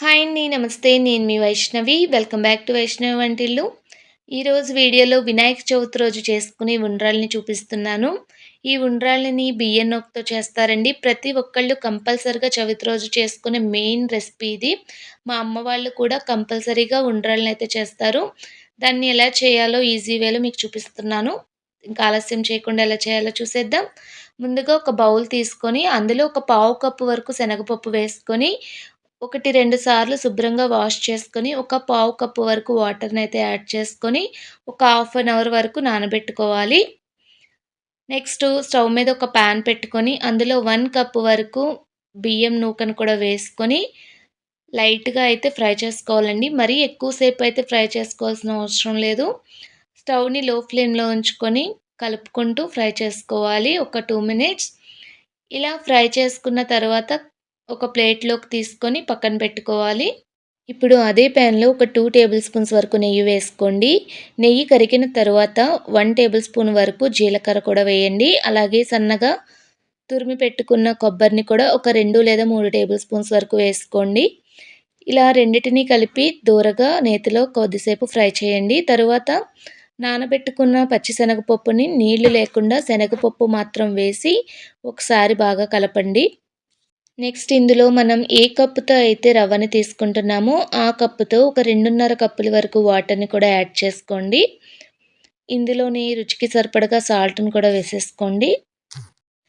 Hi అండి నమస్తే. నేను మీ Vaishnavi. Welcome back to Vaishnavi వంటిల్లు. ఈరోజు వీడియోలో వినాయక చవితి రోజు చేసుకునే ఉండ్రాల్ని చూపిస్తున్నాను. ఈ ఉండ్రాళ్ళని బియ్యం నొక్కుతో చేస్తారండి. ప్రతి ఒక్కళ్ళు కంపల్సరిగా చవితి రోజు చేసుకునే మెయిన్ రెసిపీ ఇది. మా అమ్మ వాళ్ళు కూడా కంపల్సరీగా ఉండ్రాళ్ళని అయితే చేస్తారు. దాన్ని ఎలా చేయాలో ఈజీ వేలో మీకు చూపిస్తున్నాను. ఇంకా ఆలస్యం చేయకుండా ఎలా చేయాలో చూసేద్దాం. ముందుగా ఒక బౌల్ తీసుకొని అందులో ఒక పావు కప్పు వరకు శనగపప్పు వేసుకొని ఒకటి రెండు సార్లు శుభ్రంగా వాష్ చేసుకొని ఒక పావు కప్పు వరకు వాటర్ని అయితే యాడ్ చేసుకొని ఒక హాఫ్ అన్ అవర్ వరకు నానబెట్టుకోవాలి. నెక్స్ట్ స్టవ్ మీద ఒక ప్యాన్ పెట్టుకొని అందులో వన్ కప్ వరకు బియ్యం నూకను కూడా వేసుకొని లైట్గా అయితే ఫ్రై చేసుకోవాలండి. మరీ ఎక్కువసేపు అయితే ఫ్రై చేసుకోవాల్సిన అవసరం లేదు. స్టవ్ని లో ఫ్లేమ్లో ఉంచుకొని కలుపుకుంటూ ఫ్రై చేసుకోవాలి. ఒక టూ మినిట్స్. ఇలా ఫ్రై చేసుకున్న తర్వాత ఒక ప్లేట్లోకి తీసుకొని పక్కన పెట్టుకోవాలి. ఇప్పుడు అదే ప్యాన్లో ఒక టూ టేబుల్ స్పూన్స్ వరకు నెయ్యి వేసుకోండి. నెయ్యి కరిగిన తర్వాత వన్ టేబుల్ స్పూన్ వరకు జీలకర్ర కూడా వేయండి. అలాగే సన్నగా తురిమి పెట్టుకున్న కొబ్బరిని కూడా ఒక రెండు లేదా మూడు టేబుల్ స్పూన్స్ వరకు వేసుకోండి. ఇలా రెండింటినీ కలిపి దూరగా నేతిలో కొద్దిసేపు ఫ్రై చేయండి. తరువాత నానబెట్టుకున్న పచ్చిశనగపప్పుని నీళ్ళు లేకుండా శనగపప్పు మాత్రం వేసి ఒకసారి బాగా కలపండి. నెక్స్ట్ ఇందులో మనం ఏ కప్పుతో అయితే రవ్వని తీసుకుంటున్నామో ఆ కప్పుతో ఒక రెండున్నర కప్పుల వరకు వాటర్ని కూడా యాడ్ చేసుకోండి. ఇందులోని రుచికి సరిపడగా సాల్ట్ని కూడా వేసేసుకోండి.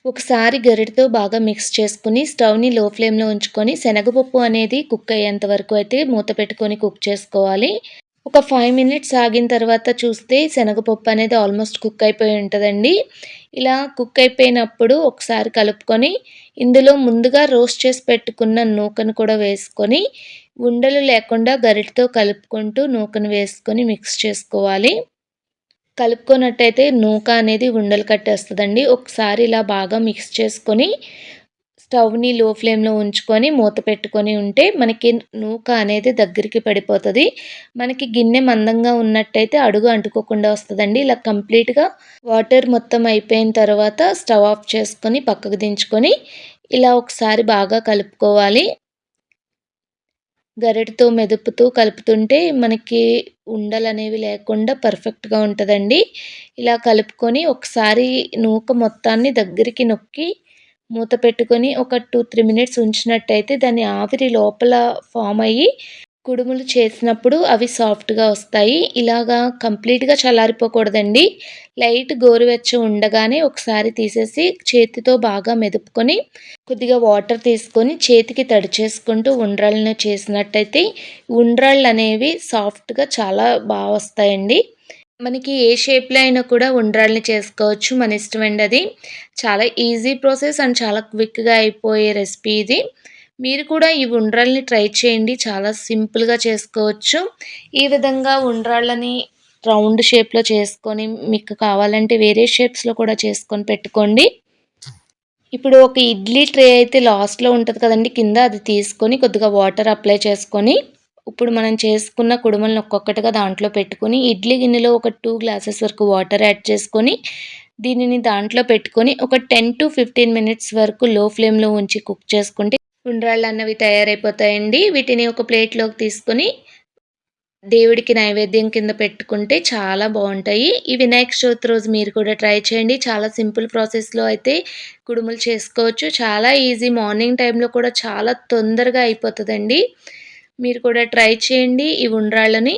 ఒకసారి గరిటతో బాగా మిక్స్ చేసుకుని స్టవ్ని లో ఫ్లేమ్లో ఉంచుకొని శనగపప్పు అనేది కుక్ అయ్యేంత వరకు అయితే మూత పెట్టుకొని కుక్ చేసుకోవాలి. ఒక ఫైవ్ మినిట్స్ ఆగిన తర్వాత చూస్తే శనగపప్పు అనేది ఆల్మోస్ట్ కుక్ అయిపోయి ఉంటుందండి. ఇలా కుక్ అయిపోయినప్పుడు ఒకసారి కలుపుకొని ఇందులో ముందుగా రోస్ట్ చేసి పెట్టుకున్న నూకను కూడా వేసుకొని ఉండలు లేకుండా గరిటతో కలుపుకుంటూ నూకను వేసుకొని మిక్స్ చేసుకోవాలి. కలుపుకున్నట్టయితే నూక అనేది ఉండలు కట్టేస్తుందండి. ఒకసారి ఇలా బాగా మిక్స్ చేసుకొని స్టవ్ని లో ఫ్లేమ్లో ఉంచుకొని మూత పెట్టుకొని ఉంటే మనకి నూక అనేది దగ్గరికి పడిపోతుంది. మనకి గిన్నె మందంగా ఉన్నట్టయితే అడుగు అంటుకోకుండా వస్తుందండి. ఇలా కంప్లీట్గా వాటర్ మొత్తం అయిపోయిన తర్వాత స్టవ్ ఆఫ్ చేసుకొని పక్కకు దించుకొని ఇలా ఒకసారి బాగా కలుపుకోవాలి. గరిటతో మెదుపుతూ కలుపుతుంటే మనకి ఉండలు అనేవి లేకుండా పర్ఫెక్ట్గా ఉంటుందండి. ఇలా కలుపుకొని ఒకసారి నూక మొత్తాన్ని దగ్గరికి నొక్కి మూత పెట్టుకొని ఒక టూ త్రీ మినిట్స్ ఉంచినట్టయితే దాని ఆవిరి లోపల ఫామ్ అయ్యి కుడుములు చేసినప్పుడు అవి సాఫ్ట్గా వస్తాయి. ఇలాగా కంప్లీట్గా చల్లారిపోకూడదండి. లైట్ గోరువెచ్చ ఉండగానే ఒకసారి తీసేసి చేతితో బాగా మెదుపుకొని కొద్దిగా వాటర్ తీసుకొని చేతికి తడి చేసుకుంటూ ఉండ్రాళ్ళను చేసినట్టయితే ఉండ్రాళ్ళు అనేవి సాఫ్ట్గా చాలా బాగా వస్తాయండి. మనకి ఏ షేప్లో అయినా కూడా ఉండ్రాళ్ళని చేసుకోవచ్చు మన ఇష్టమండి అది. చాలా ఈజీ ప్రాసెస్ అండ్ చాలా క్విక్గా అయిపోయే రెసిపీ ఇది. మీరు కూడా ఈ ఉండ్రాళ్ళని ట్రై చేయండి. చాలా సింపుల్గా చేసుకోవచ్చు. ఈ విధంగా ఉండ్రాళ్ళని రౌండ్ షేప్లో చేసుకొని మీకు కావాలంటే వేరే షేప్స్లో కూడా చేసుకొని పెట్టుకోండి. ఇప్పుడు ఒక ఇడ్లీ ట్రే అయితే లాస్ట్లో ఉంటుంది కదండి. కింద అది తీసుకొని కొద్దిగా వాటర్ అప్లై చేసుకొని ఇప్పుడు మనం చేసుకున్న కుడుములను ఒక్కొక్కటిగా దాంట్లో పెట్టుకొని ఇడ్లీ గిన్నెలో ఒక టూ గ్లాసెస్ వరకు వాటర్ యాడ్ చేసుకొని దీనిని దాంట్లో పెట్టుకొని ఒక టెన్ టు ఫిఫ్టీన్ మినిట్స్ వరకు లో ఫ్లేమ్లో ఉంచి కుక్ చేసుకుంటే ఉండ్రాళ్ళు అన్నవి తయారైపోతాయండి. వీటిని ఒక ప్లేట్లోకి తీసుకొని దేవుడికి నైవేద్యం కింద పెట్టుకుంటే చాలా బాగుంటాయి. ఈ వినాయక చవితి రోజు మీరు కూడా ట్రై చేయండి. చాలా సింపుల్ ప్రాసెస్లో అయితే కుడుములు చేసుకోవచ్చు. చాలా ఈజీ మార్నింగ్ టైంలో కూడా చాలా తొందరగా అయిపోతుందండి. మీరు కూడా ట్రై చేయండి ఈ ఉండ్రాళ్ళని.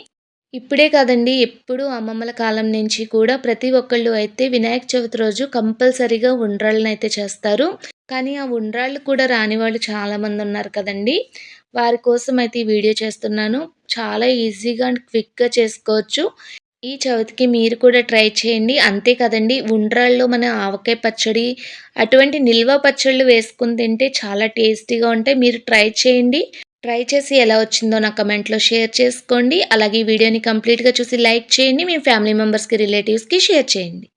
ఇప్పుడే కాదండి ఎప్పుడు అమ్మమ్మల కాలం నుంచి కూడా ప్రతి ఒక్కళ్ళు అయితే వినాయక చవితి రోజు కంపల్సరీగా ఉండ్రాళ్ళని అయితే చేస్తారు. కానీ ఆ ఉండ్రాళ్ళు కూడా రాని వాళ్ళు చాలామంది ఉన్నారు కదండి. వారి కోసం అయితే ఈ వీడియో చేస్తున్నాను. చాలా ఈజీగా అండ్ క్విక్గా చేసుకోవచ్చు. ఈ చవితికి మీరు కూడా ట్రై చేయండి. అంతే కదండి ఉండ్రాళ్ళు మన ఆవకాయ పచ్చడి అటువంటి నిల్వ పచ్చళ్ళు వేసుకుని తింటే చాలా టేస్టీగా ఉంటాయి. మీరు ట్రై చేయండి. ట్రై చేసి ఎలా వచ్చిందో నా కమెంట్లో షేర్ చేసుకోండి. అలాగే ఈ వీడియోని కంప్లీట్గా చూసి లైక్ చేయండి. మీ ఫ్యామిలీ మెంబర్స్కి రిలేటివ్స్కి షేర్ చేయండి.